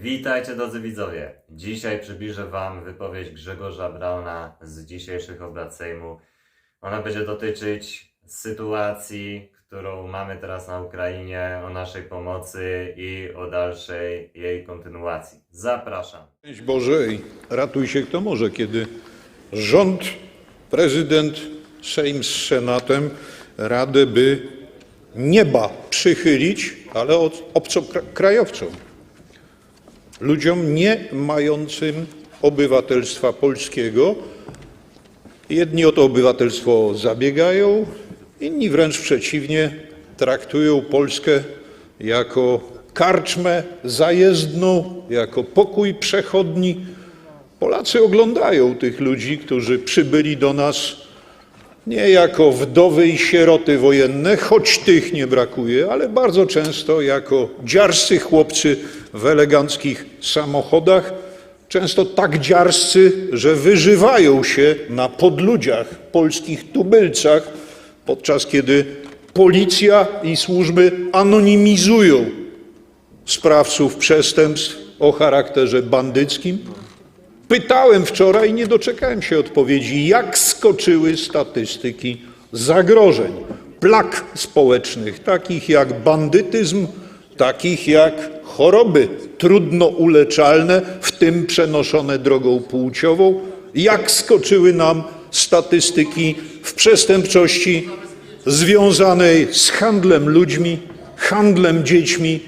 Witajcie drodzy widzowie. Dzisiaj przybliżę Wam wypowiedź Grzegorza Brauna z dzisiejszych obrad Sejmu. Ona będzie dotyczyć sytuacji, którą mamy teraz na Ukrainie, o naszej pomocy i o dalszej jej kontynuacji. Zapraszam. Szczęść Boże i ratuj się kto może, kiedy rząd, prezydent, Sejm z Senatem radę by nieba przychylić, ale od obcokrajowcom, ludziom nie mającym obywatelstwa polskiego. Jedni o to obywatelstwo zabiegają, inni wręcz przeciwnie, traktują Polskę jako karczmę zajezdną, jako pokój przechodni. Polacy oglądają tych ludzi, którzy przybyli do nas nie jako wdowy i sieroty wojenne, choć tych nie brakuje, ale bardzo często jako dziarscy chłopcy w eleganckich samochodach, często tak dziarscy, że wyżywają się na podludziach, polskich tubylcach, podczas kiedy policja i służby anonimizują sprawców przestępstw o charakterze bandyckim. Pytałem wczoraj i nie doczekałem się odpowiedzi, jak skoczyły statystyki zagrożeń, plag społecznych, takich jak bandytyzm, takich jak choroby trudno uleczalne, w tym przenoszone drogą płciową, jak skoczyły nam statystyki w przestępczości związanej z handlem ludźmi, handlem dziećmi,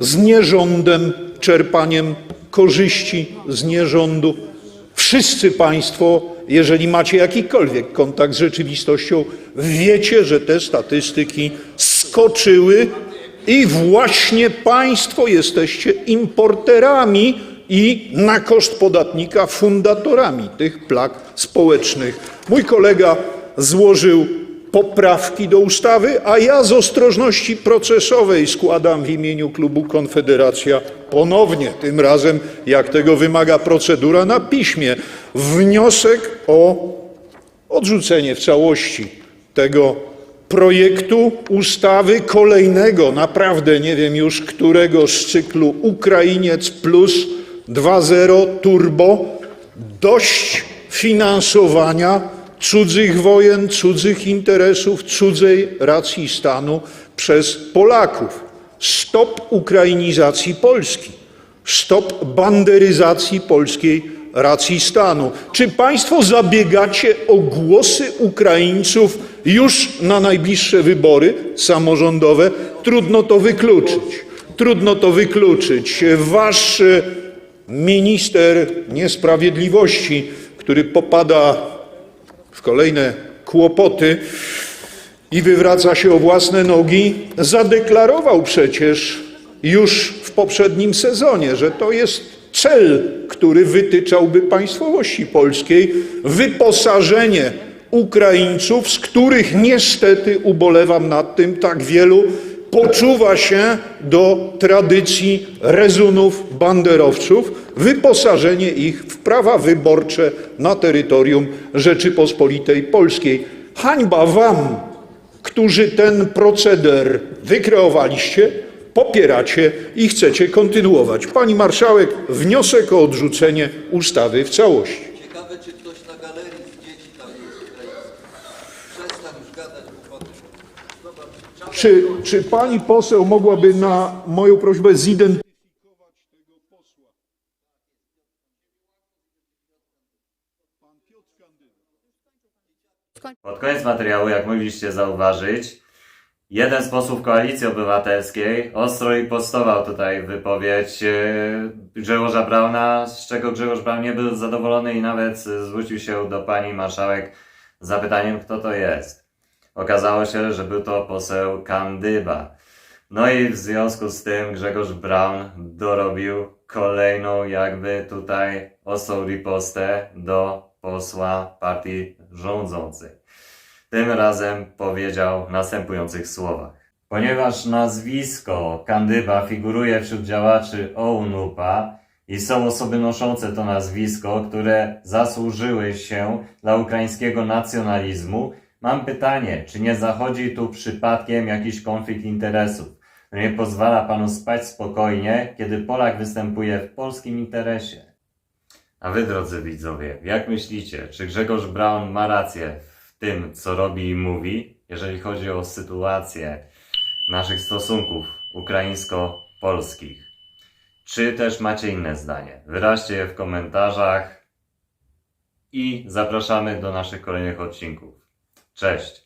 z nierządem, czerpaniem korzyści z nierządu. Wszyscy Państwo, jeżeli macie jakikolwiek kontakt z rzeczywistością, wiecie, że te statystyki skoczyły i właśnie Państwo jesteście importerami i na koszt podatnika fundatorami tych plag społecznych. Mój kolega złożył poprawki do ustawy, a ja z ostrożności procesowej składam w imieniu klubu Konfederacja ponownie, tym razem jak tego wymaga procedura na piśmie, wniosek o odrzucenie w całości tego projektu ustawy kolejnego, naprawdę nie wiem już którego z cyklu Ukrainiec Plus 2.0 Turbo, dość finansowania cudzych wojen, cudzych interesów, cudzej racji stanu przez Polaków. Stop ukrainizacji Polski. Stop banderyzacji polskiej racji stanu. Czy Państwo zabiegacie o głosy Ukraińców już na najbliższe wybory samorządowe? Trudno to wykluczyć. Trudno to wykluczyć. Wasz e, minister niesprawiedliwości, który popada w kolejne kłopoty. I wywraca się o własne nogi, zadeklarował przecież już w poprzednim sezonie, że to jest cel, który wytyczałby państwowości polskiej. Wyposażenie Ukraińców, z których niestety ubolewam nad tym, tak wielu poczuwa się do tradycji rezunów banderowców, wyposażenie ich w prawa wyborcze na terytorium Rzeczypospolitej Polskiej. Hańba wam, którzy ten proceder wykreowaliście, popieracie i chcecie kontynuować. Pani marszałek, wniosek o odrzucenie ustawy w całości. Ciekawe, czy ktoś na galerii z dzieci tam jest ukraińskich. Przestań już gadać głupoty. Zobacz, Czy, czy pani poseł mogłaby na moją prośbę zidentyfikować tego posła? Pan Piotr Kandyda. Pod koniec materiału, jak mogliście zauważyć, jeden z posłów Koalicji Obywatelskiej ostro ripostował tutaj wypowiedź e, Grzegorza Brauna, z czego Grzegorz Braun nie był zadowolony i nawet zwrócił się do pani marszałek z zapytaniem, kto to jest. Okazało się, że był to poseł Kandyba. No i w związku z tym Grzegorz Braun dorobił kolejną jakby tutaj ostrą ripostę do posła partii rządzącej. Tym razem powiedział następujących słowach. Ponieważ nazwisko Kandyba figuruje wśród działaczy OUNUPA i są osoby noszące to nazwisko, które zasłużyły się dla ukraińskiego nacjonalizmu, mam pytanie, czy nie zachodzi tu przypadkiem jakiś konflikt interesów? Nie pozwala panu spać spokojnie, kiedy Polak występuje w polskim interesie. A wy, drodzy widzowie, jak myślicie, czy Grzegorz Braun ma rację w tym, co robi i mówi, jeżeli chodzi o sytuację naszych stosunków ukraińsko-polskich? Czy też macie inne zdanie? Wyraźcie je w komentarzach i zapraszamy do naszych kolejnych odcinków. Cześć!